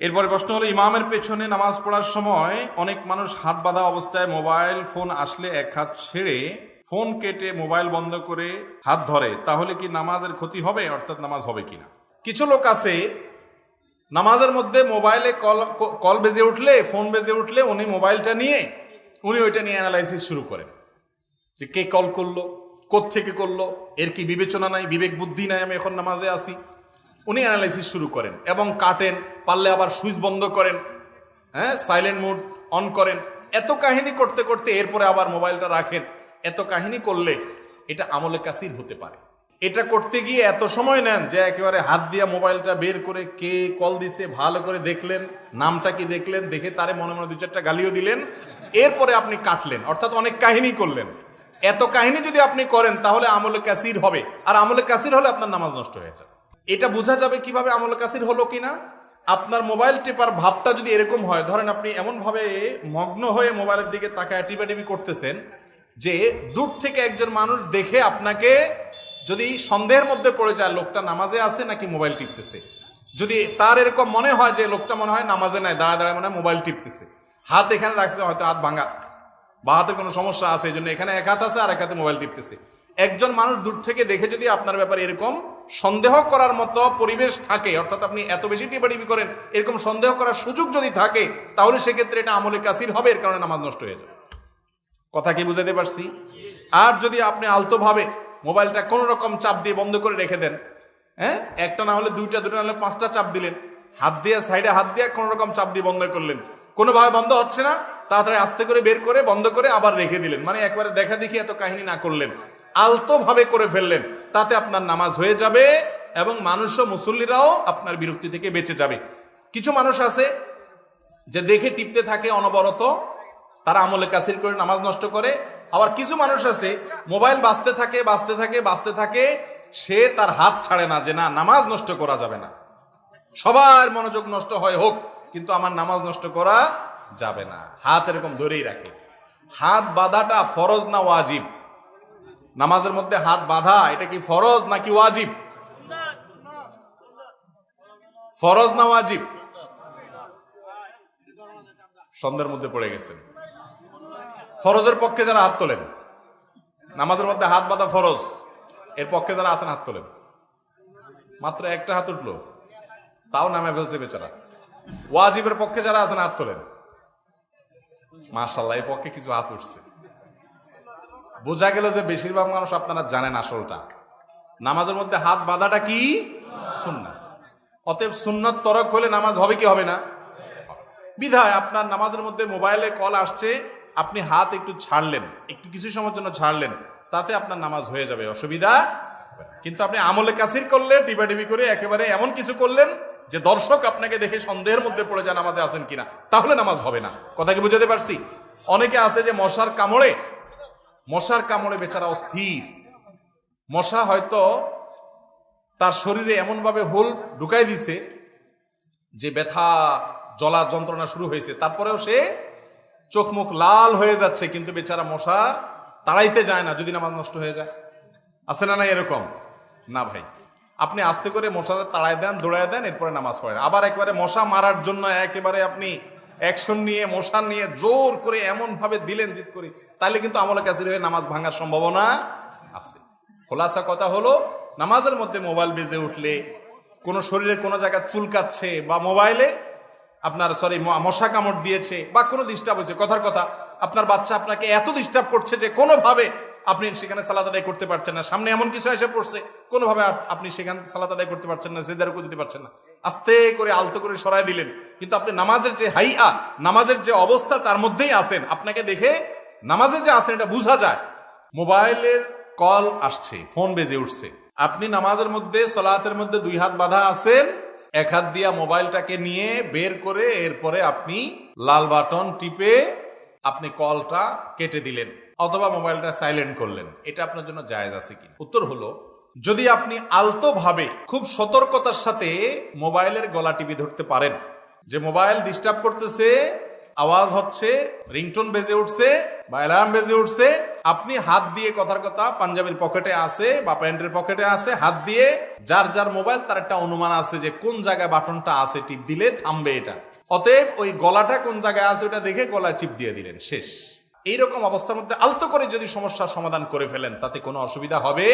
এরপরে প্রশ্ন হলো, ইমামের পেছনে নামাজ পড়ার সময় অনেক মানুষ হাত বাঁধা অবস্থায় মোবাইল ফোন আসলে এক হাত ছেড়ে ফোন কেটে মোবাইল বন্ধ করে হাত ধরে, তাহলে কি নামাজের ক্ষতি হবে? অর্থাৎ নামাজ হবে কিনা? কিছু লোক আছে, নামাজের মধ্যে মোবাইলে কল কল বেজে উঠলে, ফোন বেজে উঠলে উনি মোবাইলটা নিয়ে, উনি ওইটা নিয়ে অ্যানালাইসিস শুরু করেন। যে কে কল করল থেকে করল, এর কি বিবেচনা নাই, বিবেক বুদ্ধি নাই, আমি এখন নামাজে আসি উনি অ্যানালাইসিস শুরু করেন এবং কাটেন, পারলে আবার সুইচ বন্ধ করেন হ্যাঁ সাইলেন্ট মুড অন করেন। এত কাহিনী করতে করতে এরপরে আবার মোবাইলটা রাখেন। এত কাহিনী করলে এটা আমলে কাসির হতে পারে। এটা করতে গিয়ে এত সময় নেন যে একেবারে হাত দিয়া মোবাইলটা বের করে কে কল দিছে, ভালো করে দেখলেন, নামটা কি দেখলেন, দেখে তারে মনে মনে দু চারটা গালিও দিলেন। এরপরে আপনি কাটলেন, অর্থাৎ অনেক কাহিনী করলেন। এত কাহিনী যদি আপনি করেন, তাহলে আমলে কাসির হবে। আর আমলে কাসির হলে আপনার নামাজ নষ্ট হয়ে যাবে। এটা বোঝা যাবে কীভাবে আমলে কাসির হলো কিনা? আপনার মোবাইল টেপার ভাবটা যদি এরকম হয়, ধরেন আপনি এমনভাবে মগ্ন হয়ে মোবাইলের দিকে তাকায়, টিপাটিপি করতেছেন, যে দূর থেকে একজন মানুষ দেখে আপনাকে যদি সন্দেহের মধ্যে পড়ে যায়, লোকটা নামাজে আছে নাকি মোবাইল টিপতেছে? যদি তার এরকম মনে হয় যে লোকটা মনে হয় নামাজে নাই, দাঁড়ায় দাঁড়ায় মনে হয় মোবাইল টিপতেছে, হাত এখানে রাখছে, হয়তো হাত ভাঙা, বা হাতে কোনো সমস্যা আছে, এই জন্য এখানে এক হাত আছে আর এক হাতে মোবাইল টিপতেছে। একজন মানুষ দূর থেকে দেখে যদি আপনার ব্যাপারে এরকম সন্দেহ করার মতো পরিবেশ থাকে, অর্থাৎ আপনি এত বেশি টিপাটিপি করেন, এরকম সন্দেহ করার সুযোগ যদি থাকে, তাহলে সেক্ষেত্রে এটা আমলে কাসির হবে, এর কারণে নামাজ নষ্ট হয়ে যাবে। কথা কি বুঝাতে পারছি? আর যদি আপনি আলতোভাবে মোবাইলটা কোনো রকম চাপ দিয়ে বন্ধ করে রেখে দেন হ্যাঁ? একটা না হলে দুইটা, দুটো না হলে পাঁচটা চাপ দিলেন, হাত দিয়ে, সাইডে হাত দিয়ে কোনো রকম চাপ দিয়ে বন্ধ করলেন, কোনোভাবে বন্ধ হচ্ছে না, তাড়াতাড়ি আস্তে করে বের করে বন্ধ করে আবার রেখে দিলেন মানে একবারে দেখা দেখি এত কাহিনী না করলেন। আলতোভাবে করে ফেললেন। তাতে আপনার নামাজ হয়ে যাবে এবং মানুষও মুসল্লিরাও আপনার বিরক্তি থেকে বেঁচে যাবে। কিছু মানুষ আছে যে দেখে টিপতে থাকে অনবরত, তারা আমলে কাসির করে নামাজ নষ্ট করে। আবার কিছু মানুষ আছে, মোবাইল বাঁচতে থাকে বাঁচতে থাকে বাঁচতে থাকে, সে তার হাত ছাড়ে না যে না, নামাজ নষ্ট করা যাবে না। সবার মনোযোগ নষ্ট হয় হোক, কিন্তু আমার নামাজ নষ্ট করা যাবে না। হাত এরকম ধরেই রাখে। হাত বাঁধাটা ফরজ না ওয়াজিব? নামাজের মধ্যে হাত বাঁধা, এটা কি ফরজ নাকি ওয়াজিব? ফরজ না ওয়াজিব? সন্ধ্যের মধ্যে পড়ে গেছেন। ফরজের পক্ষে যারা হাত তোলেন, নামাজের মধ্যে হাত বাঁধা ফরজ, এর পক্ষে যারা আছেন হাত তোলেন। মাত্র একটা হাত উঠল, তাও নামে ফেলছে বেচারা। ওয়াজিবের পক্ষে যারা আছেন হাত তোলেন। মার্শাল্লাহ এর পক্ষে কিছু হাত উঠছে। বোঝা গেল যে বেশিরভাগ মানুষ আপনারা জানেন আসলটা। নামাজের মধ্যে হাত বাঁধাটা কি? সুন্নাত অতএব সুন্নাত তরক হলে নামাজ হবে কি হবে না? বিধায় আপনার নামাজের মধ্যে মোবাইলে কল আসছে, আপনি হাত একটু ছাড়লেন, একটু কিছু সময়ের জন্য ছাড়লেন, তাতে আপনার নামাজ হয়ে যাবে, অসুবিধা কিন্তু আপনি আমলে কাসির করলে টিপাটিপি করে একেবারে এমন কিছু করলেন যে দর্শক আপনাকে দেখে সন্দেহের মধ্যে পড়ে যায় নামাজে আছেন কিনা। তাহলে নামাজ হবে না। কথা কি বুঝাতে পারছি? অনেকে আছে যে মশার কামড়ে মশার কামড়ে বেচারা অস্থির মশা হয়তো তার শরীরে এমনভাবে হোল ঢুকাই দিছে যে ব্যথা, জ্বলা যন্ত্রণা শুরু হয়েছে। তারপরেও সে চোখ মুখ লাল হয়ে যাচ্ছে, কিন্তু বেচারা মশা তাড়াইতে যায় না, যদি নামাজ নষ্ট হয়ে যায়। আছে না না এরকম? না ভাই। আপনি আস্তে করে মশারা তাড়াই দেন, দৌড়ায় দেন, এরপরে নামাজ পড়েন। আবার একবারে মশা মারার জন্য একেবারে আপনি অ্যাকশন নিয়ে মশা নিয়ে জোর করে এমন ভাবে দিলেন জিত করে, তাহলে কিন্তু আমলে কাছে হয়ে নামাজ ভাঙার সম্ভাবনা আছে। খোলাসা কথা হলো, নামাজের মধ্যে মোবাইল বেজে উঠলে, কোনো শরীরে কোনো জায়গায় চুলকাচ্ছে বা মোবাইলে আপনার সরি মশা কামড় দিয়েছে বা কোনো ডিস্টার্ব হয়েছে, কথার কথা, আপনার বাচ্চা আপনাকে এত ডিস্টার্ব করছে যে কোনোভাবে আপনি সেখানে সালাদ করতে পারছেন না। সামনে এমন কিছু এসে পড়ছে কোনোভাবে আপনি সেখান সালাত আদায় করতে পারছেন না জেদারও দিতে পারছেন না। আস্তে করে আলতো করে সরাই দিলেন। কিন্তু আপনি নামাজের যে হাইয়া, নামাজের যে অবস্থা তার মধ্যেই আসেন আপনাকে দেখে নামাজে যে আসেন এটা বোঝা যায়। মোবাইলের কল আসছে, ফোন বেজে উঠছে। আপনি নামাজের মধ্যে, সলাতের মধ্যে দুই হাত বাঁধা আছেন। এক হাত দিয়া মোবাইলটাকে নিয়ে বের করে এরপরে আপনি লাল বাটন টিপে আপনি কলটা কেটে দিলেন। অথবা মোবাইলটা সাইলেন্ট করলেন। এটা আপনার জন্য জায়েজ আছে কি উত্তর হলো যদি আপনি আলতো ভাবে খুব সতর্কতার সাথে মোবাইলের গলা টিপি ধরতে পারেন। যে মোবাইল ডিস্টার্ব করতেছে, আওয়াজ হচ্ছে, রিংটোন বেজে উঠছে বা অ্যালার্ম বেজে উঠছে, আপনি হাত দিয়ে কথার কথা পাঞ্জাবির পকেটে আছে বা প্যান্টের পকেটে আছে, হাত দিয়ে যার যার মোবাইল তার একটা অনুমান আছে যে কোন জায়গায় বাটনটা আছে, টিপ দিলে থামবে এটা। অতএব ওই গলাটা কোন জায়গায় আছে ওটা দেখে গলায় চিপ দিয়ে দিলেন, শেষ। এইরকম অবস্থার মধ্যে আলতো করে যদি সমস্যার সমাধান করে ফেলেন, তাতে কোনো অসুবিধা হবে